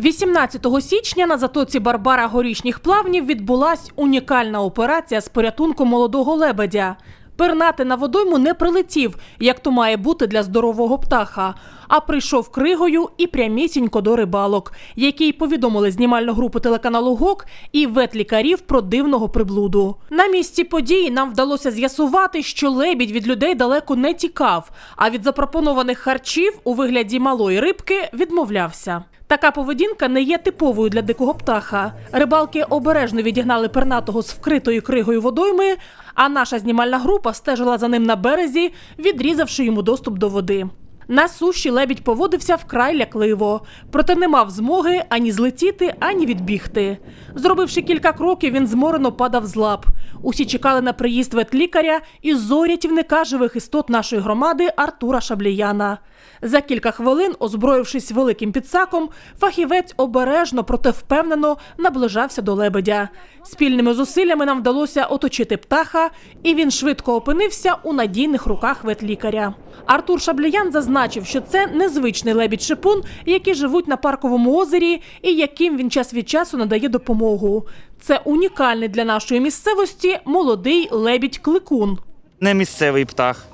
18 січня на затоці Барбара горішніх плавнів відбулась унікальна операція з порятунку молодого лебедя. Пернати на водойму не прилетів, як то має бути для здорового птаха, а прийшов кригою і прямісінько до рибалок, які повідомили знімальну групу телеканалу ГОК і ветлікарів про дивного приблуду. На місці події нам вдалося з'ясувати, що лебідь від людей далеко не тікав, а від запропонованих харчів у вигляді малої рибки відмовлявся. Така поведінка не є типовою для дикого птаха. Рибалки обережно відігнали пернатого з вкритою кригою водойми, а наша знімальна група стежила за ним на березі, відрізавши йому доступ до води. На суші лебідь поводився вкрай лякливо, проте не мав змоги ані злетіти, ані відбігти. Зробивши кілька кроків, він зморено падав з лап. Усі чекали на приїзд ветлікаря і зорятівника живих істот нашої громади Артура Шабліяна. За кілька хвилин, озброївшись великим підсаком, фахівець обережно, проте впевнено наближався до лебедя. Спільними зусиллями нам вдалося оточити птаха, і він швидко опинився у надійних руках ветлікаря. Артур Шабліян зазначив, що це незвичний лебідь-шипун, які живуть на парковому озері і яким він час від часу надає допомогу. Це унікальний для нашої місцевості молодий лебідь-кликун. Не місцевий птах,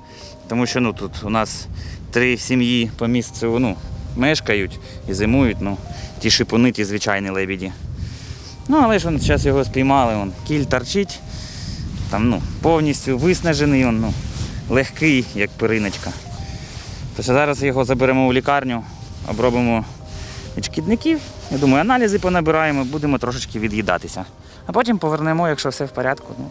тому що ну, тут у нас три сім'ї по місцю ну, мешкають і зимують. Ну, ті шипуни, ті звичайні лебіді. Ну, але ж он, зараз його спіймали, он, кіль торчить, там, ну, повністю виснажений, он, ну, легкий, як периночка. Тож зараз його заберемо в лікарню, обробимо від шкідників. Я думаю, аналізи понабираємо, будемо трошечки від'їдатися. А потім повернемо, якщо все в порядку, ну,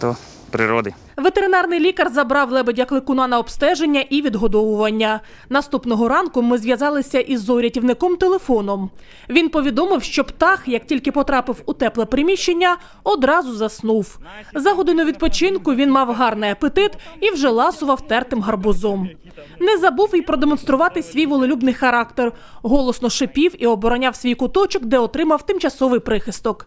до природи. Ветеринарний лікар забрав лебедя кликуна на обстеження і відгодовування. Наступного ранку ми зв'язалися із зорятівником телефоном. Він повідомив, що птах, як тільки потрапив у тепле приміщення, одразу заснув. За годину відпочинку він мав гарний апетит і вже ласував тертим гарбузом. Не забув і продемонструвати свій волелюбний характер. Голосно шипів і обороняв свій куточок, де отримав тимчасовий прихисток.